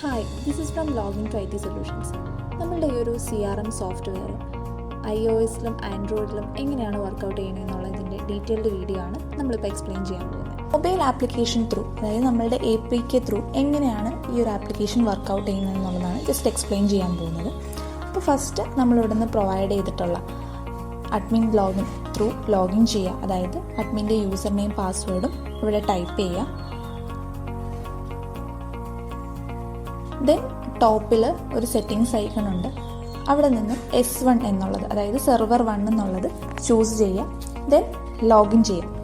Hi this is from login to I T solutions നമ്മളുടെ ഈ ഒരു C R M software I O എസിലും ആൻഡ്രോയിഡിലും എങ്ങനെയാണ് വർക്കൗട്ട് ചെയ്യുന്നത് എന്നുള്ളതിന്റെ ഡീറ്റെയിൽഡ് വീഡിയോ ആണ് നമ്മളിപ്പോൾ എക്സ്പ്ലെയിൻ ചെയ്യാൻ പോകുന്നത്. മൊബൈൽ ആപ്ലിക്കേഷൻ ത്രൂ അതായത് നമ്മളുടെ എ പി കെ ത്രൂ എങ്ങനെയാണ് ഈ ഒരു ആപ്ലിക്കേഷൻ വർക്കൗട്ട് ചെയ്യുന്നത് എന്നുള്ളതാണ് ജസ്റ്റ് എക്സ്പ്ലെയിൻ ചെയ്യാൻ പോകുന്നത്. അപ്പോൾ ഫസ്റ്റ് നമ്മളിവിടെ നിന്ന് പ്രൊവൈഡ് ചെയ്തിട്ടുള്ള അഡ്മിൻ ലോഗിൻ ത്രൂ ലോഗിൻ ചെയ്യുക. അതായത് അഡ്മിന്റെ യൂസർ നെയിം പാസ്വേഡും ഇവിടെ ടൈപ്പ് ചെയ്യുക. ദെൻ ടോപ്പിൽ ഒരു സെറ്റിങ്സ് ഐക്കൺ ഉണ്ട്. അവിടെ നിന്ന് എസ് വൺ എന്നുള്ളത് അതായത് സെർവർ വൺ എന്നുള്ളത് ചൂസ് ചെയ്യാം. ദെൻ ലോഗിൻ ചെയ്യാം.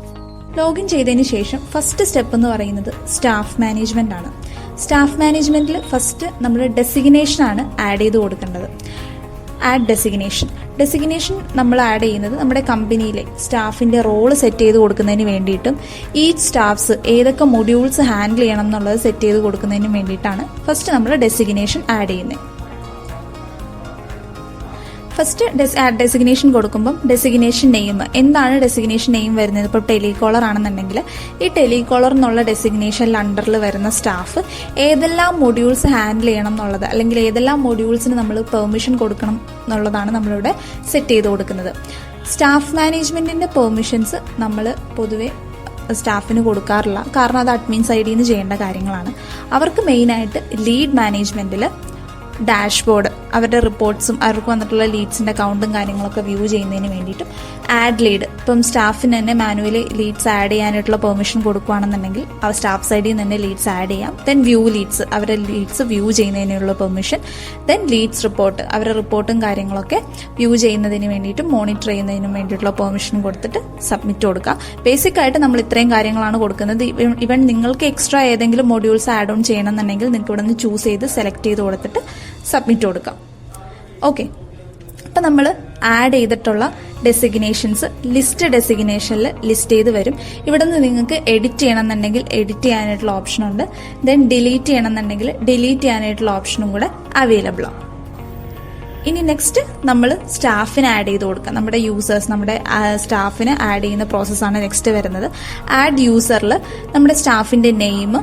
ലോഗിൻ ചെയ്തതിന് ശേഷം ഫസ്റ്റ് സ്റ്റെപ്പ് എന്ന് പറയുന്നത് സ്റ്റാഫ് മാനേജ്മെന്റ് ആണ്. സ്റ്റാഫ് മാനേജ്മെന്റിൽ ഫസ്റ്റ് നമ്മൾ ഡെസിഗ്നേഷൻ ആണ് ആഡ് ചെയ്ത് കൊടുക്കേണ്ടത്. Add designation. ഡെസിഗ്നേഷൻ നമ്മൾ ആഡ് ചെയ്യുന്നത് നമ്മുടെ കമ്പനിയിലെ സ്റ്റാഫിന്റെ റോൾ സെറ്റ് ചെയ്ത് കൊടുക്കുന്നതിന് വേണ്ടിയിട്ടും ഈ സ്റ്റാഫ്സ് ഏതൊക്കെ മൊഡ്യൂൾസ് ഹാൻഡിൽ ചെയ്യണം എന്നുള്ളത് സെറ്റ് ചെയ്ത് കൊടുക്കുന്നതിന് വേണ്ടിയിട്ടാണ് ഫസ്റ്റ് നമ്മൾ ഡെസിഗ്നേഷൻ ആഡ് ചെയ്യുന്നത്. ഫസ്റ്റ് ഡെസിഗ്നേഷൻ കൊടുക്കുമ്പം ഡെസിഗ്നേഷൻ നെയിം എന്താണ് ഡെസിഗ്നേഷൻ നെയിം വരുന്നത്? ഇപ്പോൾ ടെലികോളർ ആണെന്നുണ്ടെങ്കിൽ ഈ ടെലികോളർ എന്നുള്ള ഡെസിഗ്നേഷനിൽ അണ്ടറിൽ വരുന്ന സ്റ്റാഫ് ഏതെല്ലാം മൊഡ്യൂൾസ് ഹാൻഡിൽ ചെയ്യണം എന്നുള്ളത് അല്ലെങ്കിൽ ഏതെല്ലാം മൊഡ്യൂൾസിന് നമ്മൾ പെർമിഷൻ കൊടുക്കണം എന്നുള്ളതാണ് നമ്മളിവിടെ സെറ്റ് ചെയ്ത് കൊടുക്കുന്നത്. സ്റ്റാഫ് മാനേജ്മെന്റിന്റെ പെർമിഷൻസ് നമ്മൾ പൊതുവേ സ്റ്റാഫിന് കൊടുക്കാറില്ല. കാരണം അത് അഡ്മിൻ സൈഡിൽ നിന്ന് ചെയ്യേണ്ട കാര്യങ്ങളാണ്. അവർക്ക് മെയിനായിട്ട് ലീഡ് മാനേജ്മെന്റിൽ ഡാഷ്ബോർഡ് അവരുടെ റിപ്പോർട്ട്സും അവർക്ക് വന്നിട്ടുള്ള ലീഡ്സിന്റെ അക്കൗണ്ടും കാര്യങ്ങളൊക്കെ വ്യൂ ചെയ്യുന്നതിന് വേണ്ടിയിട്ടും ആഡ് ലീഡ് ഇപ്പം സ്റ്റാഫിന് തന്നെ മാനുവലി ലീഡ്സ് ആഡ് ചെയ്യാനായിട്ടുള്ള പെർമിഷൻ കൊടുക്കുകയാണെന്നുണ്ടെങ്കിൽ ആ സ്റ്റാഫ് സൈഡിൽ നിന്ന് തന്നെ ലീഡ്സ് ആഡ് ചെയ്യാം. ദെൻ വ്യൂ ലീഡ്സ് അവരുടെ ലീഡ്സ് വ്യൂ ചെയ്യുന്നതിനുള്ള പെർമിഷൻ ദെൻ ലീഡ്സ് റിപ്പോർട്ട് അവരുടെ റിപ്പോർട്ടും കാര്യങ്ങളൊക്കെ വ്യൂ ചെയ്യുന്നതിന് വേണ്ടിയിട്ടും മോണിറ്റർ ചെയ്യുന്നതിനും വേണ്ടിയിട്ടുള്ള പെർമിഷൻ കൊടുത്തിട്ട് സബ്മിറ്റ് കൊടുക്കുക. ബേസിക് ആയിട്ട് നമ്മൾ ഇത്രയും കാര്യങ്ങളാണ് കൊടുക്കുന്നത്. ഇവൻ നിങ്ങൾക്ക് എക്സ്ട്രാ ഏതെങ്കിലും മോഡ്യൂൾസ് ആഡ് ഓൺ ചെയ്യണമെന്നുണ്ടെങ്കിൽ നിങ്ങൾക്ക് ഇവിടെ നിന്ന് ചൂസ് ചെയ്ത് സെലക്ട് ചെയ്ത് കൊടുത്തിട്ട് സബ്മിറ്റ് കൊടുക്കാം. ഓക്കെ അപ്പം നമ്മൾ ആഡ് ചെയ്തിട്ടുള്ള ഡെസിഗ്നേഷൻസ് ലിസ്റ്റ് ഡെസിഗ്നേഷനിൽ ലിസ്റ്റ് ചെയ്ത് വരും. ഇവിടെ നിന്ന് നിങ്ങൾക്ക് എഡിറ്റ് ചെയ്യണമെന്നുണ്ടെങ്കിൽ എഡിറ്റ് ചെയ്യാനായിട്ടുള്ള ഓപ്ഷൻ ഉണ്ട്. ദെൻ ഡിലീറ്റ് ചെയ്യണമെന്നുണ്ടെങ്കിൽ ഡിലീറ്റ് ചെയ്യാനായിട്ടുള്ള ഓപ്ഷനും കൂടെ അവൈലബിൾ ആണ്. ഇനി നെക്സ്റ്റ് നമ്മൾ സ്റ്റാഫിന് ആഡ് ചെയ്ത് കൊടുക്കാം നമ്മുടെ യൂസേഴ്സ് നമ്മുടെ സ്റ്റാഫിന് ആഡ് ചെയ്യുന്ന പ്രോസസ്സാണ് നെക്സ്റ്റ് വരുന്നത്. ആഡ് യൂസറിൽ നമ്മുടെ സ്റ്റാഫിന്റെ name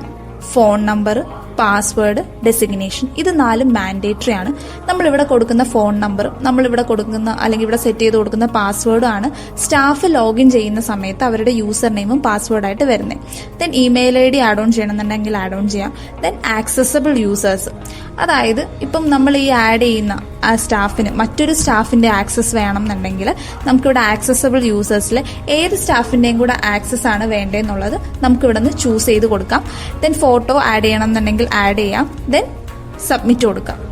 phone number password designation ഇത് നാലും മാൻഡേറ്ററി ആണ്. നമ്മളിവിടെ കൊടുക്കുന്ന ഫോൺ നമ്പറും നമ്മളിവിടെ കൊടുക്കുന്ന അല്ലെങ്കിൽ ഇവിടെ സെറ്റ് ചെയ്ത് കൊടുക്കുന്ന പാസ്വേഡും ആണ് സ്റ്റാഫ് ലോഗിൻ ചെയ്യുന്ന സമയത്ത് അവരുടെ യൂസർ നെയിമും പാസ്വേഡായിട്ട് വരുന്നത് then email I D add on ചെയ്യണമെന്നുണ്ടെങ്കിൽ ആഡ് ഓൺ ചെയ്യാം. ദെൻ ആക്സസബിൾ യൂസേഴ്സ് അതായത് ഇപ്പം നമ്മൾ ഈ ആഡ് ചെയ്യുന്ന ആ സ്റ്റാഫിന് മറ്റൊരു സ്റ്റാഫിന്റെ ആക്സസ് വേണം എന്നുണ്ടെങ്കിൽ നമുക്കിവിടെ ആക്സസബിൾ യൂസേഴ്സിൽ ഏത് സ്റ്റാഫിന്റെയും കൂടെ ആക്സസ് ആണ് വേണ്ടതെന്നുള്ളത് നമുക്ക് ഇവിടെ നിന്ന് ചൂസ് ചെയ്ത് കൊടുക്കാം. ദെൻ ഫോട്ടോ ആഡ് ചെയ്യണം എന്നുണ്ടെങ്കിൽ ആഡ് ചെയ്യാം. ദെൻ സബ്മിറ്റ് കൊടുക്കാം.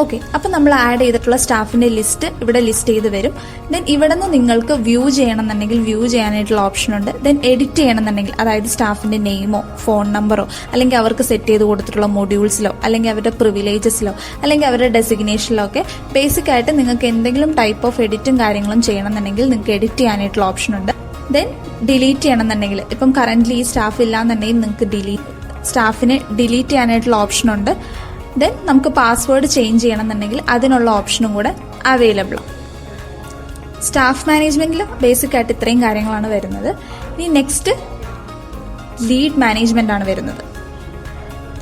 ഓക്കെ അപ്പം നമ്മൾ ആഡ് ചെയ്തിട്ടുള്ള സ്റ്റാഫിന്റെ ലിസ്റ്റ് ഇവിടെ ലിസ്റ്റ് ചെയ്ത് വരും. ദെൻ ഇവിടെ നിന്ന് നിങ്ങൾക്ക് വ്യൂ ചെയ്യണം എന്നുണ്ടെങ്കിൽ വ്യൂ ചെയ്യാനായിട്ടുള്ള ഓപ്ഷൻ ഉണ്ട്. ദെൻ എഡിറ്റ് ചെയ്യണമെന്നുണ്ടെങ്കിൽ അതായത് സ്റ്റാഫിന്റെ നെയിമോ ഫോൺ നമ്പറോ അല്ലെങ്കിൽ അവർക്ക് സെറ്റ് ചെയ്ത് കൊടുത്തിട്ടുള്ള മൊഡ്യൂൾസിലോ അല്ലെങ്കിൽ അവരുടെ പ്രിവിലേജസിലോ അല്ലെങ്കിൽ അവരുടെ ഡെസിഗ്നേഷനിലോ ഒക്കെ ബേസിക് ആയിട്ട് നിങ്ങൾക്ക് എന്തെങ്കിലും ടൈപ്പ് ഓഫ് എഡിറ്റും കാര്യങ്ങളും ചെയ്യണമെന്നുണ്ടെങ്കിൽ നിങ്ങൾക്ക് എഡിറ്റ് ചെയ്യാനായിട്ടുള്ള ഓപ്ഷൻ ഉണ്ട്. ദെൻ ഡിലീറ്റ് ചെയ്യണമെന്നുണ്ടെങ്കിൽ ഇപ്പം കറന്റ് ഈ സ്റ്റാഫ് ഇല്ല എന്നുണ്ടെങ്കിൽ നിങ്ങൾക്ക് ഡിലീറ്റ് സ്റ്റാഫിനെ ഡിലീറ്റ് ചെയ്യാനായിട്ടുള്ള ഓപ്ഷൻ ഉണ്ട്. ദെൻ നമുക്ക് പാസ്വേഡ് ചേഞ്ച് ചെയ്യണം എന്നുണ്ടെങ്കിൽ അതിനുള്ള ഓപ്ഷനും കൂടെ അവൈലബിൾ ആണ് സ്റ്റാഫ് മാനേജ്മെന്റിൽ ബേസിക് ആയിട്ട് ഇത്രയും കാര്യങ്ങളാണ് വരുന്നത്. ഇനി നെക്സ്റ്റ് ലീഡ് മാനേജ്മെന്റ് ആണ് വരുന്നത്.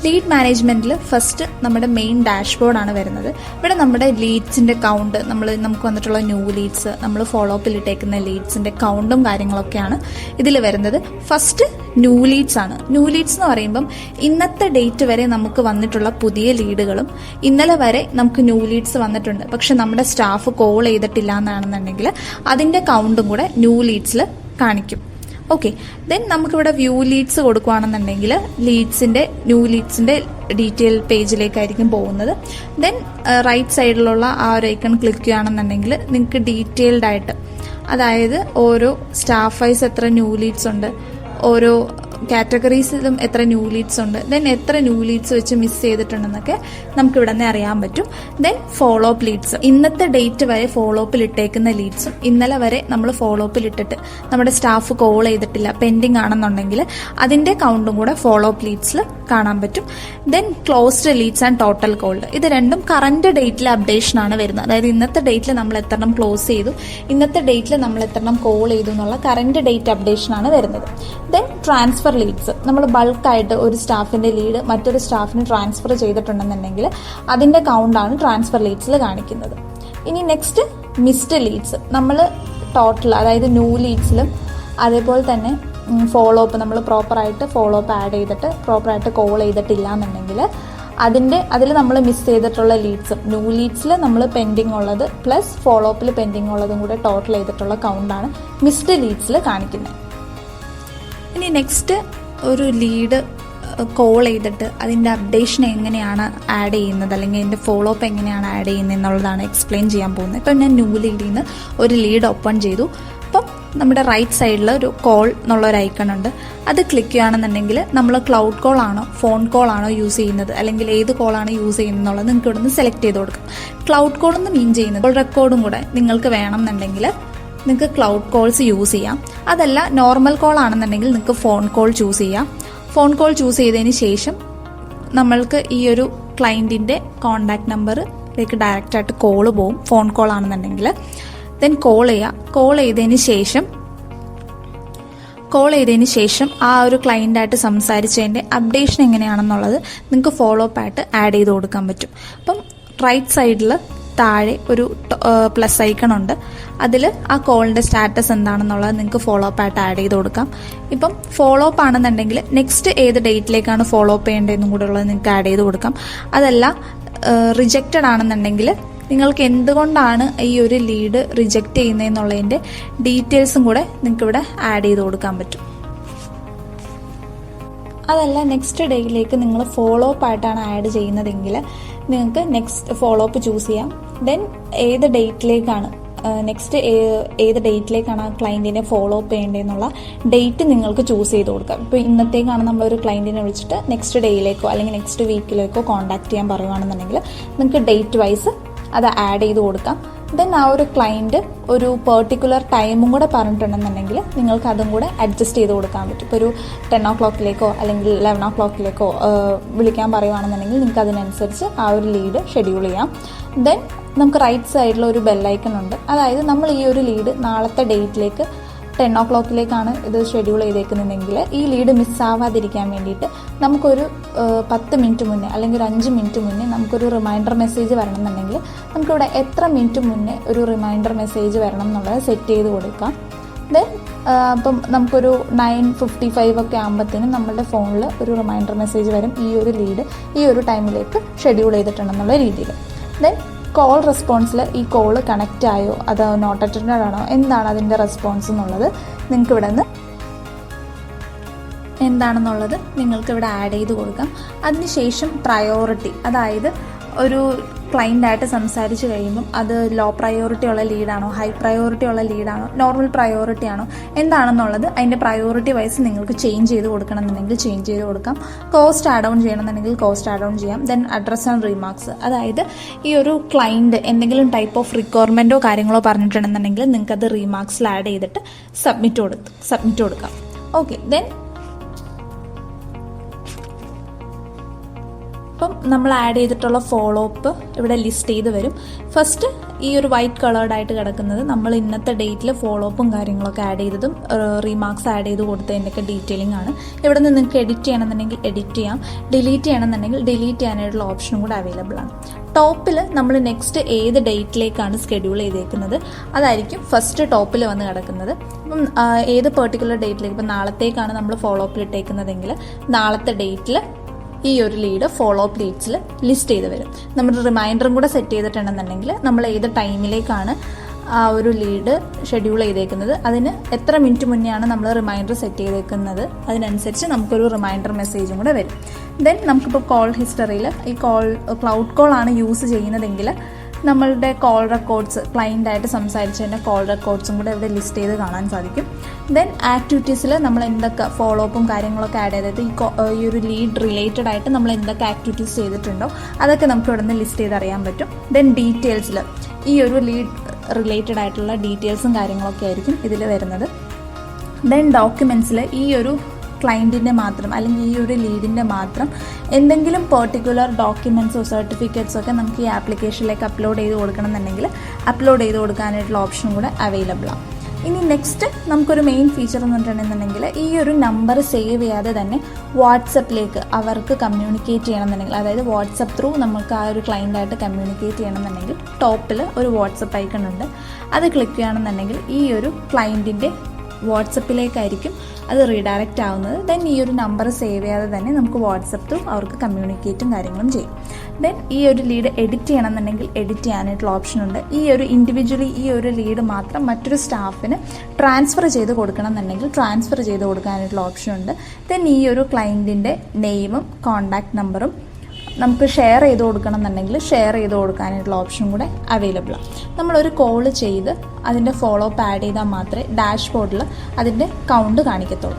ലീഡ് മാനേജ്മെന്റിൽ ഫസ്റ്റ് നമ്മുടെ മെയിൻ ഡാഷ്ബോർഡാണ് വരുന്നത്. ഇവിടെ നമ്മുടെ ലീഡ്സിന്റെ കൗണ്ട് നമ്മൾ നമുക്ക് വന്നിട്ടുള്ള ന്യൂ ലീഡ്സ് നമ്മൾ ഫോളോ അപ്പിൽ ഇട്ടേക്കുന്ന ലീഡ്സിന്റെ കൗണ്ടും കാര്യങ്ങളൊക്കെയാണ് ഇതിൽ വരുന്നത്. ഫസ്റ്റ് ന്യൂ ലീഡ്സ് ആണ്. ന്യൂ ലീഡ്സ് എന്ന് പറയുമ്പം ഇന്നത്തെ ഡേറ്റ് വരെ നമുക്ക് വന്നിട്ടുള്ള പുതിയ ലീഡുകളും ഇന്നലെ വരെ നമുക്ക് ന്യൂ ലീഡ്സ് വന്നിട്ടുണ്ട്. പക്ഷെ നമ്മുടെ സ്റ്റാഫ് കോൾ ചെയ്തിട്ടില്ല എന്നാണെന്നുണ്ടെങ്കിൽ അതിന്റെ കൗണ്ടും കൂടെ ന്യൂ ലീഡ്സിൽ കാണിക്കും. ഓക്കെ ദെൻ നമുക്കിവിടെ വ്യൂ ലീഡ്സ് കൊടുക്കുകയാണെന്നുണ്ടെങ്കിൽ ലീഡ്സിന്റെ ന്യൂ ലീഡ്സിന്റെ ഡീറ്റെയിൽ പേജിലേക്കായിരിക്കും പോകുന്നത്. ദെൻ റൈറ്റ് സൈഡിലുള്ള ആ ഒരു ഐക്കൺ ക്ലിക്ക് ചെയ്യുകയാണെന്നുണ്ടെങ്കിൽ നിങ്ങൾക്ക് ഡീറ്റെയിൽഡ് ആയിട്ട് അതായത് ഓരോ സ്റ്റാഫ് വൈസ് എത്ര ന്യൂ ലീഡ്സ് ഉണ്ട് ഓരോ കാറ്റഗറീസിലും എത്ര ന്യൂ ലീഡ്സ് ഉണ്ട്. ദെൻ എത്ര ന്യൂ ലീഡ്സ് വെച്ച് മിസ് ചെയ്തിട്ടുണ്ടെന്നൊക്കെ നമുക്ക് ഇവിടെ നിന്ന് അറിയാൻ പറ്റും. ദെൻ ഫോളോ അപ്പ് ലീഡ്സ് ഇന്നത്തെ ഡേറ്റ് വരെ ഫോളോ അപ്പിൽ ഇട്ടേക്കുന്ന ലീഡ്സും ഇന്നലെ വരെ നമ്മൾ ഫോളോ അപ്പിൽ ഇട്ടിട്ട് നമ്മുടെ സ്റ്റാഫ് കോൾ ചെയ്തിട്ടില്ല പെൻഡിങ് ആണെന്നുണ്ടെങ്കിൽ അതിന്റെ കൗണ്ടും കൂടെ ഫോളോ അപ്പ് ലീഡ്സിൽ കാണാൻ പറ്റും. Then closed leads and total called ഇത് രണ്ടും കറന്റ് ഡേറ്റിൽ അപ്ഡേഷൻ ആണ് വരുന്നത്. അതായത് ഇന്നത്തെ ഡേറ്റിൽ നമ്മൾ എത്രണ്ണം ക്ലോസ് ചെയ്തു ഇന്നത്തെ ഡേറ്റിൽ നമ്മൾ എത്രണ്ണം കോൾ ചെയ്തു എന്നുള്ള കറന്റ് ഡേറ്റ് അപ്ഡേഷൻ ആണ് വരുന്നത്. ദെൻ ട്രാൻസ്ഫർ ലീഡ്സ് നമ്മൾ ബൾക്കായിട്ട് ഒരു സ്റ്റാഫിന്റെ ലീഡ് മറ്റൊരു സ്റ്റാഫിന് ട്രാൻസ്ഫർ ചെയ്തിട്ടുണ്ടെന്നുണ്ടെങ്കിൽ അതിന്റെ കൗണ്ടാണ് ട്രാൻസ്ഫർ ലീഡ്സിൽ കാണിക്കുന്നത്. ഇനി നെക്സ്റ്റ് മിസ്ഡ് ലീഡ്സ് നമ്മൾ ടോട്ടൽ അതായത് ന്യൂ ലീഡ്സിലും അതേപോലെ തന്നെ ഫോളോ അപ്പ് നമ്മൾ പ്രോപ്പറായിട്ട് ഫോളോ അപ്പ് ആഡ് ചെയ്തിട്ട് പ്രോപ്പറായിട്ട് കോൾ ചെയ്തിട്ടില്ല എന്നുണ്ടെങ്കിൽ അതിന്റെ അതിൽ നമ്മൾ മിസ് ചെയ്തിട്ടുള്ള ലീഡ്സും ന്യൂ ലീഡ്സിൽ നമ്മൾ പെൻഡിങ് ഉള്ളത് പ്ലസ് ഫോളോ അപ്പിൽ പെൻഡിങ് ഉള്ളതും കൂടെ ടോട്ടൽ ചെയ്തിട്ടുള്ള കൗണ്ടാണ് മിസ്ഡ് ലീഡ്സിൽ കാണിക്കുന്നത് ഇനി നെക്സ്റ്റ് ഒരു ലീഡ് കോൾ ചെയ്തിട്ട് അതിന്റെ അപ്ഡേഷൻ എങ്ങനെയാണ് ആഡ് ചെയ്യുന്നത്? അല്ലെങ്കിൽ അതിന്റെ ഫോളോ അപ്പ് എങ്ങനെയാണ് ആഡ് ചെയ്യുന്നത് എന്നുള്ളതാണ് എക്സ്പ്ലെയിൻ ചെയ്യാൻ പോകുന്നത്. ഇപ്പം ഞാൻ ന്യൂ ലീഡിൽ നിന്ന് ഒരു ലീഡ് ഓപ്പൺ ചെയ്തു. അപ്പം നമ്മുടെ റൈറ്റ് സൈഡിൽ ഒരു കോൾ എന്നുള്ള ഒരു ഐക്കൺ ഉണ്ട്. അത് ക്ലിക്ക് ചെയ്യുകയാണെന്നുണ്ടെങ്കിൽ നമ്മൾ ക്ലൗഡ് കോൾ ആണോ ഫോൺ കോൾ ആണോ യൂസ് ചെയ്യുന്നത്? അല്ലെങ്കിൽ ഏത് കോൾ കോളാണ് യൂസ് ചെയ്യുന്നത് എന്നുള്ളത് നിങ്ങൾക്ക് ഇവിടെ നിന്ന് സെലക്ട് ചെയ്ത് കൊടുക്കാം. ക്ലൗഡ് കോൾ എന്ന് മീൻ ചെയ്യുന്നത് റെക്കോർഡും കൂടെ നിങ്ങൾക്ക് വേണമെന്നുണ്ടെങ്കിൽ നിങ്ങൾക്ക് ക്ലൗഡ് കോൾസ് യൂസ് ചെയ്യാം. അതല്ല നോർമൽ കോൾ ആണെന്നുണ്ടെങ്കിൽ നിങ്ങൾക്ക് ഫോൺ കോൾ ചൂസ് ചെയ്യാം. ഫോൺ കോൾ ചൂസ് ചെയ്തതിന് ശേഷം നമ്മൾക്ക് ഈ ഒരു ക്ലയന്റിന്റെ കോണ്ടാക്ട് നമ്പറിലേക്ക് ഡയറക്റ്റായിട്ട് കോൾ പോവും ഫോൺ കോൾ ആണെന്നുണ്ടെങ്കിൽ. ദെൻ കോൾ ചെയ്യുക കോൾ ചെയ്തതിന് ശേഷം കോൾ ചെയ്തതിന് ശേഷം ആ ഒരു ക്ലയന്റായിട്ട് സംസാരിച്ചതിന്റെ അപ്ഡേഷൻ എങ്ങനെയാണെന്നുള്ളത് നിങ്ങൾക്ക് ഫോളോ അപ്പ് ആയിട്ട് ആഡ് ചെയ്ത് കൊടുക്കാൻ പറ്റും. അപ്പം റൈറ്റ് സൈഡിൽ താഴെ ഒരു പ്ലസ് ഐക്കൺ ഉണ്ട്. അതിൽ ആ കോളിന്റെ സ്റ്റാറ്റസ് എന്താണെന്നുള്ളത് നിങ്ങൾക്ക് ഫോളോ അപ്പ് ആയിട്ട് ആഡ് ചെയ്ത് കൊടുക്കാം. ഇപ്പം ഫോളോ അപ്പ് ആണെന്നുണ്ടെങ്കിൽ നെക്സ്റ്റ് ഏത് ഡേറ്റിലേക്കാണ് ഫോളോ അപ്പ് ചെയ്യേണ്ടതെന്നും കൂടെ ഉള്ളത് നിങ്ങൾക്ക് ആഡ് ചെയ്ത് കൊടുക്കാം. അതല്ല റിജക്റ്റഡ് ആണെന്നുണ്ടെങ്കിൽ നിങ്ങൾക്ക് എന്തുകൊണ്ടാണ് ഈ ഒരു ലീഡ് റിജക്റ്റ് ചെയ്യുന്നതെന്നുള്ളതിന്റെ ഡീറ്റെയിൽസും കൂടെ നിങ്ങൾക്ക് ഇവിടെ ആഡ് ചെയ്ത് കൊടുക്കാൻ പറ്റും. അതല്ല നെക്സ്റ്റ് ഡേയിലേക്ക് നിങ്ങൾ ഫോളോ അപ്പ് ആയിട്ടാണ് ആഡ് ചെയ്യുന്നതെങ്കിൽ നിങ്ങൾക്ക് നെക്സ്റ്റ് ഫോളോ അപ്പ് ചൂസ് ചെയ്യാം. ദെൻ ഏത് ഡേറ്റിലേക്കാണ് നെക്സ്റ്റ് ഏത് ഡേറ്റിലേക്കാണ് ആ ക്ലയന്റിനെ ഫോളോ അപ്പ് ചെയ്യേണ്ടതെന്നുള്ള ഡേറ്റ് നിങ്ങൾക്ക് ചൂസ് ചെയ്ത് കൊടുക്കാം. ഇപ്പോൾ ഇന്നത്തേക്കാണ് നമ്മളൊരു ക്ലയന്റിനെ വിളിച്ചിട്ട് നെക്സ്റ്റ് ഡേയിലേക്കോ അല്ലെങ്കിൽ നെക്സ്റ്റ് വീക്കിലേക്കോ കോൺടാക്ട് ചെയ്യാൻ പറയുകയാണെന്നുണ്ടെങ്കിൽ നിങ്ങൾക്ക് ഡേറ്റ് വൈസ് അത് ആഡ് ചെയ്ത് കൊടുക്കാം. ദെൻ ആ ഒരു ക്ലയന്റ് ഒരു പെർട്ടിക്കുലർ ടൈമും കൂടെ പറഞ്ഞിട്ടുണ്ടെന്നുണ്ടെങ്കിൽ നിങ്ങൾക്ക് അതും കൂടെ അഡ്ജസ്റ്റ് ചെയ്ത് കൊടുക്കാൻ പറ്റും. ഇപ്പോൾ ഒരു ടെൻ ഓ ക്ലോക്കിലേക്കോ അല്ലെങ്കിൽ ലെവൻ ഓ ക്ലോക്കിലേക്കോ വിളിക്കാൻ പറയുകയാണെന്നുണ്ടെങ്കിൽ നിങ്ങൾക്ക് അതിനനുസരിച്ച് ആ ഒരു ലീഡ് ഷെഡ്യൂൾ ചെയ്യാം. ദെൻ നമുക്ക് റൈറ്റ് സൈഡിൽ ഒരു ബെല്ലൈക്കൺ ഉണ്ട്. അതായത് നമ്മൾ ഈ ഒരു ലീഡ് നാളത്തെ ഡേറ്റിലേക്ക് ടെൻ ഓ ക്ലോക്കിലേക്കാണ് ഇത് ഷെഡ്യൂൾ ചെയ്തേക്കുന്നതെങ്കിൽ ഈ ലീഡ് മിസ്സാവാതിരിക്കാൻ വേണ്ടിയിട്ട് നമുക്കൊരു പത്ത് മിനിറ്റ് മുന്നേ അല്ലെങ്കിൽ ഒരു അഞ്ച് മിനിറ്റ് മുന്നേ നമുക്കൊരു റിമൈൻഡർ മെസ്സേജ് വരണം എന്നുണ്ടെങ്കിൽ നമുക്കിവിടെ എത്ര മിനിറ്റ് മുന്നേ ഒരു റിമൈൻഡർ മെസ്സേജ് വരണം എന്നുള്ളത് സെറ്റ് ചെയ്ത് കൊടുക്കാം. ദെൻ അപ്പം നമുക്കൊരു നയൻ ഫിഫ്റ്റി ഫൈവ് ഒക്കെ ആകുമ്പോഴത്തേനും നമ്മുടെ ഫോണിൽ ഒരു റിമൈൻഡർ മെസ്സേജ് വരും ഈ ഒരു ലീഡ് ഈ ഒരു ടൈമിലേക്ക് ഷെഡ്യൂൾ ചെയ്തിട്ടുണ്ടെന്നുള്ള രീതിയിൽ. ദെൻ കോൾ റെസ്പോൺസിൽ ഈ കോൾ കണക്റ്റ് ആയോ? അതോ നോട്ട് അറ്റൻഡഡ് ആണോ? എന്താണ് അതിന്റെ റെസ്പോൺസ് എന്നുള്ളത് നിങ്ങൾക്ക് ഇവിടെ നിന്ന് എന്താണെന്നുള്ളത് നിങ്ങൾക്ക് ഇവിടെ ആഡ് ചെയ്ത് കൊടുക്കാം. അതിനുശേഷം പ്രയോറിറ്റി അതായത് ഒരു ക്ലൈന്റായിട്ട് സംസാരിച്ച് കഴിയുമ്പം അത് ലോ പ്രയോറിറ്റി ഉള്ള ലീഡാണോ ഹൈ പ്രയോറിറ്റി ഉള്ള ലീഡാണോ നോർമൽ പ്രയോറിറ്റി ആണോ എന്താണെന്നുള്ളത് അതിന്റെ പ്രയോറിറ്റി വൈസ് നിങ്ങൾക്ക് ചേഞ്ച് ചെയ്ത് കൊടുക്കണം എന്നുണ്ടെങ്കിൽ ചേഞ്ച് ചെയ്ത് കൊടുക്കാം. കോസ്റ്റ് ആഡ് ഓൺ ചെയ്യണമെന്നുണ്ടെങ്കിൽ കോസ്റ്റ് ആഡ് ഓൺ ചെയ്യാം. ദെൻ അഡ്രസ് ആൻഡ് റീമാർക്സ് അതായത് ഈ ഒരു ക്ലൈന്റ് എന്തെങ്കിലും ടൈപ്പ് ഓഫ് റിക്വയർമെന്റോ കാര്യങ്ങളോ പറഞ്ഞിട്ടുണ്ടെന്നുണ്ടെങ്കിൽ നിങ്ങൾക്കത് റീമാർക്സിൽ ആഡ് ചെയ്തിട്ട് സബ്മിറ്റ് കൊടുത്ത് സബ്മിറ്റ് കൊടുക്കാം. ഓക്കെ ദെൻ അപ്പം നമ്മൾ ആഡ് ചെയ്തിട്ടുള്ള ഫോളോ അപ്പ് ഇവിടെ ലിസ്റ്റ് ചെയ്ത് വരും. ഫസ്റ്റ് ഈ ഒരു വൈറ്റ് കളേർഡ് ആയിട്ട് കിടക്കുന്നത് നമ്മൾ ഇന്നത്തെ ഡേറ്റിൽ ഫോളോ അപ്പും കാര്യങ്ങളൊക്കെ ആഡ് ചെയ്തതും റീമാർക്സ് ആഡ് ചെയ്ത് കൊടുത്തതിന്റെയൊക്കെ ഡീറ്റെയിലിംഗ് ആണ്. ഇവിടെ നിന്ന് നിങ്ങൾക്ക് എഡിറ്റ് ചെയ്യണമെന്നുണ്ടെങ്കിൽ എഡിറ്റ് ചെയ്യാം. ഡിലീറ്റ് ചെയ്യണമെന്നുണ്ടെങ്കിൽ ഡിലീറ്റ് ചെയ്യാനായിട്ടുള്ള ഓപ്ഷനും കൂടെ അവൈലബിൾ ആണ്. ടോപ്പിൽ നമ്മൾ നെക്സ്റ്റ് ഏത് ഡേറ്റിലേക്കാണ് സ്കെഡ്യൂൾ ചെയ്തേക്കുന്നത്? അതായിരിക്കും ഫസ്റ്റ് ടോപ്പിൽ വന്ന് കിടക്കുന്നത്. അപ്പം ഏത് പെർട്ടിക്കുലർ ഡേറ്റിലേക്ക് ഇപ്പം നാളത്തേക്കാണ് നമ്മൾ ഫോളോ അപ്പിൽ ഇട്ടേക്കുന്നതെങ്കിൽ നാളത്തെ ഡേറ്റിൽ ഈ ഒരു ലീഡ് ഫോളോ അപ്പ് ലീഡ്സിൽ ലിസ്റ്റ് ചെയ്ത് വരും. നമ്മുടെ റിമൈൻഡറും കൂടെ സെറ്റ് ചെയ്തിട്ടുണ്ടെന്നുണ്ടെങ്കിൽ നമ്മൾ ഏത് ടൈമിലേക്കാണ് ആ ഒരു ലീഡ് ഷെഡ്യൂൾ ചെയ്തേക്കുന്നത് അതിന് എത്ര മിനിറ്റ് മുന്നെയാണ് നമ്മൾ റിമൈൻഡർ സെറ്റ് ചെയ്തേക്കുന്നത് അതിനനുസരിച്ച് നമുക്കൊരു റിമൈൻഡർ മെസ്സേജും കൂടെ വരും. ദെൻ നമുക്കിപ്പോൾ കോൾ ഹിസ്റ്ററിയിൽ ഈ കോൾ ക്ലൗഡ് കോൾ ആണ് യൂസ് ചെയ്യുന്നതെങ്കിൽ നമ്മളുടെ കോൾ റെക്കോർഡ്സ് ക്ലയന്റായിട്ട് സംസാരിച്ചതിന്റെ കോൾ റെക്കോർഡ്സും കൂടെ ഇവിടെ ലിസ്റ്റ് ചെയ്ത് കാണാൻ സാധിക്കും. ദെൻ ആക്ടിവിറ്റീസിൽ നമ്മൾ എന്തൊക്കെ ഫോളോ അപ്പും കാര്യങ്ങളൊക്കെ ആഡ് ചെയ്തത് ഈ ഒരു ലീഡ് റിലേറ്റഡ് ആയിട്ട് നമ്മൾ എന്തൊക്കെ ആക്ടിവിറ്റീസ് ചെയ്തിട്ടുണ്ടോ അതൊക്കെ നമുക്ക് ഇവിടെ നിന്ന് ലിസ്റ്റ് ചെയ്ത് അറിയാൻ പറ്റും. ദെൻ ഡീറ്റെയിൽസിൽ ഈ ഒരു ലീഡ് റിലേറ്റഡ് ആയിട്ടുള്ള ഡീറ്റെയിൽസും കാര്യങ്ങളൊക്കെ ആയിരിക്കും ഇതിൽ വരുന്നത്. ദെൻ ഡോക്യുമെന്റ്സിൽ ഈ ഒരു ക്ലയന്റിന്റെ മാത്രം അല്ലെങ്കിൽ ഈ ഒരു ലീഡിന്റെ മാത്രം എന്തെങ്കിലും പെർട്ടിക്കുലർ ഡോക്യുമെന്റ്സോ സർട്ടിഫിക്കറ്റ്സോ ഒക്കെ നമുക്ക് ഈ ആപ്ലിക്കേഷനിലേക്ക് അപ്ലോഡ് ചെയ്ത് കൊടുക്കണം എന്നുണ്ടെങ്കിൽ അപ്ലോഡ് ചെയ്ത് കൊടുക്കാനായിട്ടുള്ള ഓപ്ഷനും കൂടെ അവൈലബിൾ ആണ് ഇനി നെക്സ്റ്റ് നമുക്കൊരു മെയിൻ ഫീച്ചർ എന്ന് പറഞ്ഞിട്ടുണ്ടെന്നുണ്ടെങ്കിൽ ഈ ഒരു നമ്പർ സേവ് ചെയ്യാതെ തന്നെ വാട്സപ്പിലേക്ക് അവർക്ക് കമ്മ്യൂണിക്കേറ്റ് ചെയ്യണമെന്നുണ്ടെങ്കിൽ അതായത് വാട്സപ്പ് ത്രൂ നമുക്ക് ആ ഒരു ക്ലയന്റായിട്ട് കമ്മ്യൂണിക്കേറ്റ് ചെയ്യണമെന്നുണ്ടെങ്കിൽ ടോപ്പിൽ ഒരു വാട്സപ്പ് ഐക്കൺ ഉണ്ട്. അത് ക്ലിക്ക് ചെയ്യുകയാണെന്നുണ്ടെങ്കിൽ ഈ ഒരു ക്ലയന്റിന്റെ വാട്സപ്പിലേക്കായിരിക്കും അത് റീഡയറക്റ്റ് ആവുന്നത്. ദെൻ ഈ ഒരു നമ്പർ സേവ് ചെയ്യാതെ തന്നെ നമുക്ക് വാട്സപ്പ് ത്രൂ അവർക്ക് കമ്മ്യൂണിക്കേറ്റും കാര്യങ്ങളും ചെയ്യും. ദെൻ ഈ ഒരു ലീഡ് എഡിറ്റ് ചെയ്യണമെന്നുണ്ടെങ്കിൽ എഡിറ്റ് ചെയ്യാനായിട്ടുള്ള ഓപ്ഷൻ ഉണ്ട്. ഈ ഒരു ഇൻഡിവിജ്വലി ഈ ഒരു ലീഡ് മാത്രം മറ്റൊരു സ്റ്റാഫിന് ട്രാൻസ്ഫർ ചെയ്ത് കൊടുക്കണം എന്നുണ്ടെങ്കിൽ ട്രാൻസ്ഫർ ചെയ്ത് കൊടുക്കാനായിട്ടുള്ള ഓപ്ഷൻ ഉണ്ട്. ദെൻ ഈ ഒരു ക്ലയന്റിന്റെ നെയിമും കോൺടാക്ട് നമ്പറും നമുക്ക് ഷെയർ ചെയ്ത് കൊടുക്കണം എന്നുണ്ടെങ്കിൽ ഷെയർ ചെയ്ത് കൊടുക്കാനായിട്ടുള്ള ഓപ്ഷൻ കൂടെ അവൈലബിൾ ആണ് നമ്മളൊരു കോൾ ചെയ്ത് അതിന്റെ ഫോളോ അപ്പ് ആഡ് ചെയ്താൽ മാത്രമേ ഡാഷ് ബോർഡിൽ അതിന്റെ കൗണ്ട് കാണിക്കത്തുള്ളൂ.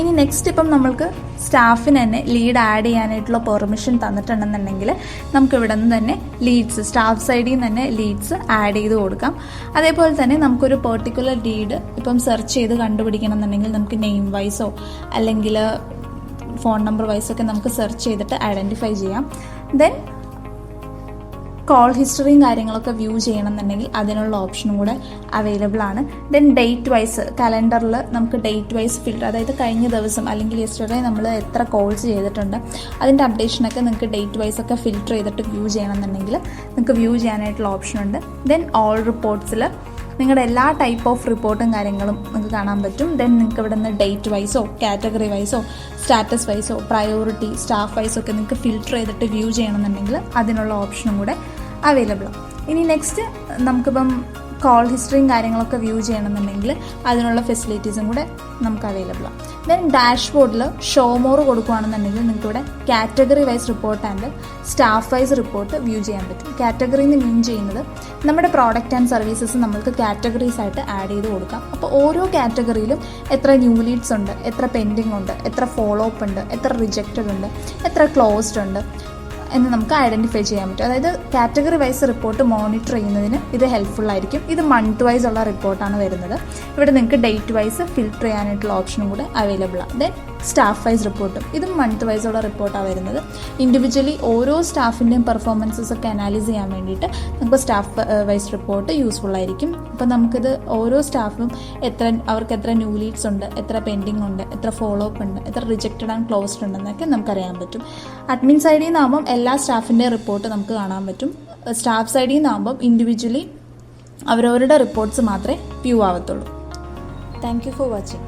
ഇനി നെക്സ്റ്റ് ഇപ്പം നമ്മൾക്ക് സ്റ്റാഫിന് തന്നെ ലീഡ് ആഡ് ചെയ്യാനായിട്ടുള്ള പെർമിഷൻ തന്നിട്ടുണ്ടെന്നുണ്ടെങ്കിൽ നമുക്ക് ഇവിടെ നിന്ന് തന്നെ ലീഡ്സ് സ്റ്റാഫ് സൈഡിൽ നിന്ന് തന്നെ ലീഡ്സ് ആഡ് ചെയ്ത് കൊടുക്കാം. അതേപോലെ തന്നെ നമുക്കൊരു പെർട്ടിക്കുലർ ലീഡ് ഇപ്പം സെർച്ച് ചെയ്ത് കണ്ടുപിടിക്കണം എന്നുണ്ടെങ്കിൽ നമുക്ക് നെയിം വൈസോ അല്ലെങ്കിൽ ഫോൺ നമ്പർ വൈസൊക്കെ നമുക്ക് സെർച്ച് ചെയ്തിട്ട് ഐഡന്റിഫൈ ചെയ്യാം. ദെൻ കോൾ ഹിസ്റ്ററിയും കാര്യങ്ങളൊക്കെ വ്യൂ ചെയ്യണം എന്നുണ്ടെങ്കിൽ അതിനുള്ള ഓപ്ഷനും കൂടെ അവൈലബിൾ ആണ്. ദെൻ ഡേറ്റ് വൈസ് കലണ്ടറിൽ നമുക്ക് ഡേറ്റ് വൈസ് ഫിൽറ്റർ അതായത് കഴിഞ്ഞ ദിവസം അല്ലെങ്കിൽ യെസ്റ്റർഡേ നമ്മൾ എത്ര കോൾസ് ചെയ്തിട്ടുണ്ട് അതിന്റെ അപ്ഡേഷനൊക്കെ നിങ്ങൾക്ക് ഡേറ്റ് വൈസ് ഒക്കെ ഫിൽറ്റർ ചെയ്തിട്ട് വ്യൂ ചെയ്യണം എന്നുണ്ടെങ്കിൽ നിങ്ങൾക്ക് വ്യൂ ചെയ്യാനായിട്ടുള്ള ഓപ്ഷൻ ഉണ്ട്. ദെൻ ഓൾ റിപ്പോർട്ട്സിൽ നിങ്ങളുടെ എല്ലാ ടൈപ്പ് ഓഫ് റിപ്പോർട്ടും കാര്യങ്ങളും നിങ്ങൾക്ക് കാണാൻ പറ്റും. ദെൻ നിങ്ങൾക്ക് ഇവിടെ നിന്ന് ഡേറ്റ് വൈസോ കാറ്റഗറി വൈസോ സ്റ്റാറ്റസ് വൈസോ പ്രയോറിറ്റി സ്റ്റാഫ് വൈസോ ഒക്കെ നിങ്ങൾക്ക് ഫിൽറ്റർ ചെയ്തിട്ട് വ്യൂ ചെയ്യണമെന്നുണ്ടെങ്കിൽ അതിനുള്ള ഓപ്ഷനും കൂടെ അവൈലബിൾ ഇനി നെക്സ്റ്റ് നമുക്കിപ്പം കോൾ ഹിസ്റ്ററിയും കാര്യങ്ങളൊക്കെ വ്യൂ ചെയ്യണമെന്നുണ്ടെങ്കിൽ അതിനുള്ള ഫെസിലിറ്റീസും കൂടെ നമുക്ക് അവൈലബിൾ ആണ് ദെൻ ഡാഷ്ബോർഡിൽ ഷോ മോർ കൊടുക്കുകയാണെന്നുണ്ടെങ്കിൽ നിങ്ങൾക്ക് ഇവിടെ category wise report and staff wise report view ചെയ്യാൻ പറ്റും. കാറ്റഗറി എന്ന് മീൻ ചെയ്യുന്നത് നമ്മുടെ പ്രോഡക്റ്റ് ആൻഡ് സർവീസസ് നമ്മൾക്ക് കാറ്റഗറീസ് ആയിട്ട് ആഡ് ചെയ്ത് കൊടുക്കാം. അപ്പോൾ ഓരോ കാറ്റഗറിയിലും എത്ര ന്യൂ ലീഡ്സ് ഉണ്ട് എത്ര പെൻഡിങ് ഉണ്ട് എത്ര ഫോളോ അപ്പ് ഉണ്ട് എത്ര റിജക്റ്റഡ് ഉണ്ട് എത്ര ക്ലോസ്ഡ് ഉണ്ട്. എന്ന് നമുക്ക് ഐഡന്റിഫൈ ചെയ്യാൻ പറ്റും. അതായത് കാറ്റഗറി വൈസ് റിപ്പോർട്ട് മോണിറ്റർ ചെയ്യുന്നതിന് ഇത് ഹെൽപ്ഫുൾ ആയിരിക്കും. ഇത് മന്ത് വൈസ് ഉള്ള റിപ്പോർട്ടാണ് വരുന്നത്. ഇവിടെ നിങ്ങൾക്ക് ഡേറ്റ് വൈസ് ഫിൽറ്റർ ചെയ്യാനായിട്ടുള്ള ഓപ്ഷനും കൂടെ അവൈലബിൾ ആണ്. ദെൻ സ്റ്റാഫ് വൈസ് റിപ്പോർട്ടും ഇതും മന്ത് വൈസുള്ള റിപ്പോർട്ടാണ് വരുന്നത്. ഇൻഡിവിജ്വലി ഓരോ സ്റ്റാഫിന്റെയും പെർഫോമൻസസ് ഒക്കെ അനാലിസ് ചെയ്യാൻ വേണ്ടിയിട്ട് നമുക്ക് സ്റ്റാഫ് വൈസ് റിപ്പോർട്ട് യൂസ്ഫുൾ ആയിരിക്കും. അപ്പോൾ നമുക്കിത് ഓരോ സ്റ്റാഫും എത്ര അവർക്ക് എത്ര ന്യൂ ലീഡ്സ് ഉണ്ട് എത്ര പെൻഡിങ് ഉണ്ട് എത്ര ഫോളോ അപ്പ് ഉണ്ട് എത്ര റിജക്റ്റഡ് ആൻഡ് ക്ലോസ്ഡ് ഉണ്ടെന്നൊക്കെ നമുക്കറിയാൻ പറ്റും. അഡ്മിൻ സൈഡിൽ നിന്നാകുമ്പം എല്ലാ സ്റ്റാഫിന്റെയും റിപ്പോർട്ട് നമുക്ക് കാണാൻ പറ്റും. സ്റ്റാഫ് സൈഡിൽ നിന്നാകുമ്പം ഇൻഡിവിജ്വലി അവരവരുടെ റിപ്പോർട്ട്സ് മാത്രമേ view ആവത്തുള്ളൂ. Thank you for watching